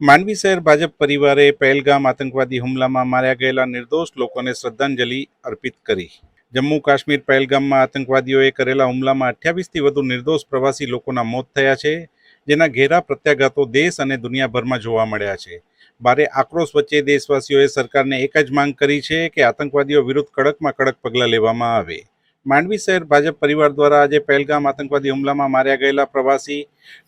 માંડવી શહેર ભાજપ પરિવારે પહેલગામ આતંકવાદી હુમલામાં માર્યા ગયેલા નિર્દોષ લોકોને શ્રદ્ધાંજલિ અર્પિત કરી. જમ્મુ કાશ્મીર પહેલગામમાં આતંકવાદીઓએ કરેલા હુમલામાં અઠ્યાવીસથી વધુ નિર્દોષ પ્રવાસી લોકોના મોત થયા છે, જેના ઘેરા પ્રત્યાઘાતો દેશ અને દુનિયાભરમાં જોવા મળ્યા છે. ભારે આક્રોશ વચ્ચે દેશવાસીઓએ સરકારને એક જ માંગ કરી છે કે આતંકવાદીઓ વિરુદ્ધ કડકમાં કડક પગલાં લેવામાં આવે. માંડવી શહેર ભાજપ પરિવાર દ્વારા આજે પહેલગામ આતંકવાદી હુમલામાં માર્યા ગયેલા પ્રવાસી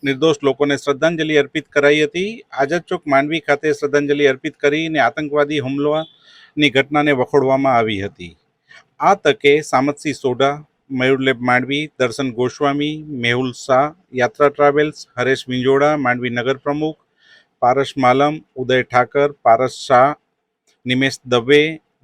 નિર્દોષ લોકોને શ્રદ્ધાંજલિ અર્પિત કરાઈ હતી. આઝાદ ચોક માંડવી ખાતે શ્રદ્ધાંજલિ અર્પિત કરીને આતંકવાદી હુમલાની ઘટનાને વખોડવામાં આવી હતી. આ તકે સામતસિંહ સોઢા, મયુરલેબ માંડવી, દર્શન ગોસ્વામી, મેહુલ શાહ, યાત્રા ટ્રાવેલ્સ, હરેશ વિંજોડા માંડવી નગર પ્રમુખ, Paras Malam, Uday Thakar, Paras Shah, Nimesh Dave,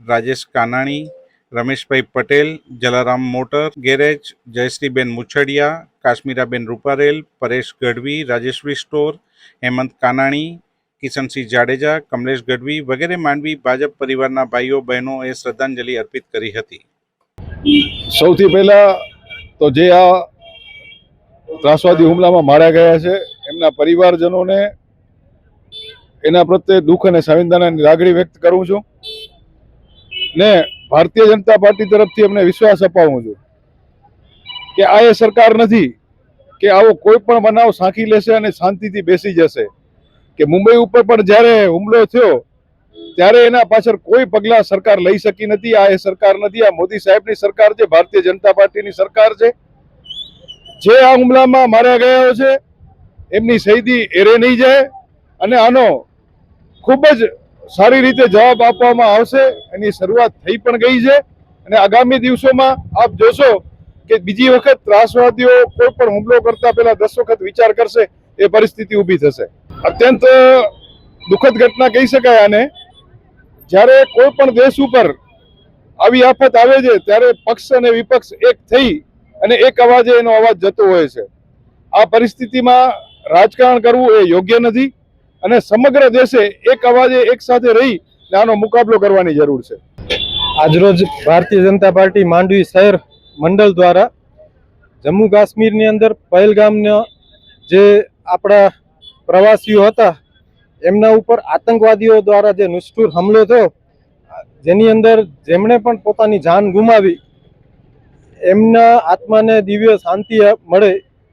Rajesh Kanani Rameshbhai Patel, Jalaram motor, garage, Jayshreeben Muchhadiya, Kashmiraben Ruparel, Paresh Gadhvi Rajeshwari store, Hemant Kanani, Kishansinh Jadeja, Kamlesh Gadhvi વગેરે માંડવી ભાજપ પરિવારના ભાઈઓ બહેનોએ શ્રદ્ધાંજલિ અર્પિત કરી હતી. સૌથી પહેલા તો જે આ ત્રાસવાદી હુમલામાં માર્યા ગયા છે, એમના પરિવારજનોને એના પ્રત્યે દુઃખ અને સંવેદનાની લાગણી વ્યક્ત કરું છું. ને ભારતીય જનતા પાર્ટી તરફથી અમને વિશ્વાસ અપાવું છું કે આ એ સરકાર નથી કે આવો કોઈ પણ બનાવ સાંખી લેશે અને શાંતિથી બેસી જશે. કે મુંબઈ ઉપર પણ જ્યારે હુમલો થયો, ત્યારે એના પાછળ કોઈ પગલાં સરકાર લઈ શકી નથી. આ એ સરકાર નથી. આ મોદી સાહેબની સરકાર છે, ભારતીય જનતા પાર્ટીની સરકાર છે. જે આ હુમલામાં માર્યા ગયા છે, એમની શહીદી એરે નહીં જાય. અને આનો ખૂબ જ સારી રીતે જવાબ આપવામાં આવશે, એની શરૂઆત થઈ પણ ગઈ છે. અને આગામી દિવસોમાં આપ જોશો કે બીજી વખત ત્રાસવાદીઓ કોઈ પણ હુમલો કરતા પહેલા દસ વખત વિચાર કરશે, એ પરિસ્થિતિ ઊભી થશે. અત્યંત દુઃખદ ઘટના કહી શકાય આને. જ્યારે કોઈ પણ દેશ ઉપર આવી આફત આવે છે, ત્યારે પક્ષ અને વિપક્ષ એક થઈ અને એક અવાજે એનો અવાજ જતો હોય છે. આ પરિસ્થિતિમાં રાજકારણ કરવું એ યોગ્ય નથી. અને સમગ્ર દેશે એક અવાજે એક સાથે રહી આનો મુકાબલો કરવાની જરૂર છે. આજરોજ ભારતીય જનતા પાર્ટી માંડવી શહેર મંડળ દ્વારા જમ્મુ કાશ્મીરની અંદર પહેલગામના જે આપણા પ્રવાસીઓ હતા, એમના ઉપર આતંકવાદીઓ દ્વારા જે નિષ્ઠુર હુમલો થયો, જેની અંદર જેમણે પણ પોતાની જાન ગુમાવી, એમના આત્માને દિવ્ય શાંતિ મળે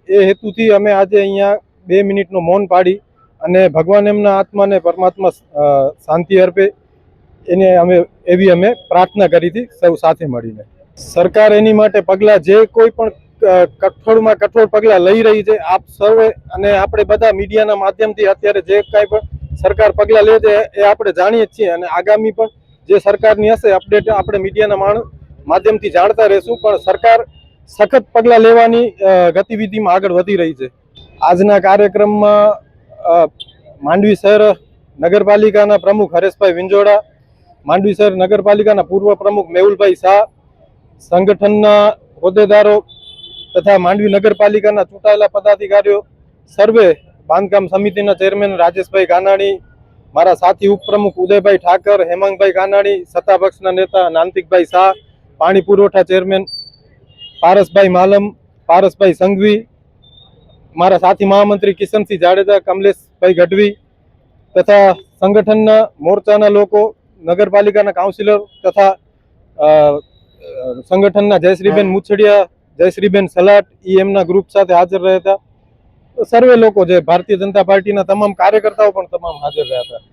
એ હેતુથી અમે આજે અહીંયા બે મિનિટનું મૌન પાડી અને ભગવાન એમના આત્માને પરમાત્મા શાંતિ અર્પે. એને અમે, એવી અમે પ્રાર્થના કરી હતી, સૌ સાથે મળીને. સરકાર એની માટે પગલાં જે કોઈ પણ કઠોળમાં કઠોળ પગલાં લઈ રહી છે, આપ સૌએ અને આપણે બધા મીડિયાના માધ્યમથી અત્યારે જે કાંઈ પણ સરકાર પગલાં લે છે, એ આપણે જાણીએ જ છીએ. અને આગામી પણ જે સરકારની હશે, અપડેટ આપણે મીડિયાના માણ, માધ્યમથી જાણતા રહેશું. પણ સરકાર સખત પગલાં લેવાની ગતિવિધિમાં આગળ વધી રહી છે. આજના કાર્યક્રમમાં માંડવી શહેર નગરપાલિકાના પ્રમુખ હરેશભાઈ વિંજોડા, માંડવી શહેર નગરપાલિકાના પૂર્વ પ્રમુખ મેહુલભાઈ શાહ, સંગઠનના હોદ્દેદારો તથા માંડવી નગરપાલિકાના ચૂંટાયેલા પદાધિકારીઓ, સર્વે બાંધકામ સમિતિના ચેરમેન રાજેશભાઈ કાનાણી મારા સાથી ઉપપ્રમુખ ઉદયભાઈ ઠાકર, હેમાંગભાઈ કાનાણી સત્તાપક્ષના નેતા નાંતિકભાઈ શાહ, પાણી પુરવઠા ચેરમેન પારસભાઈ માલમ, પારસભાઈ સંઘવી મારા સાથી મહામંત્રી કિશનસિંહ જાડેજા કમલેશભાઈ ગઢવી તથા સંગઠનના મોરચાના લોકો નગરપાલિકાના કાઉન્સિલર તથા સંગઠનના જયશ્રીબેન મુછડિયા જયશ્રીબેન સલાટ ઈ એમના ગ્રુપ સાથે હાજર રહ્યા હતા. સર્વે લોકો જે ભારતીય જનતા પાર્ટીના તમામ કાર્યકર્તાઓ પણ તમામ હાજર રહ્યા હતા.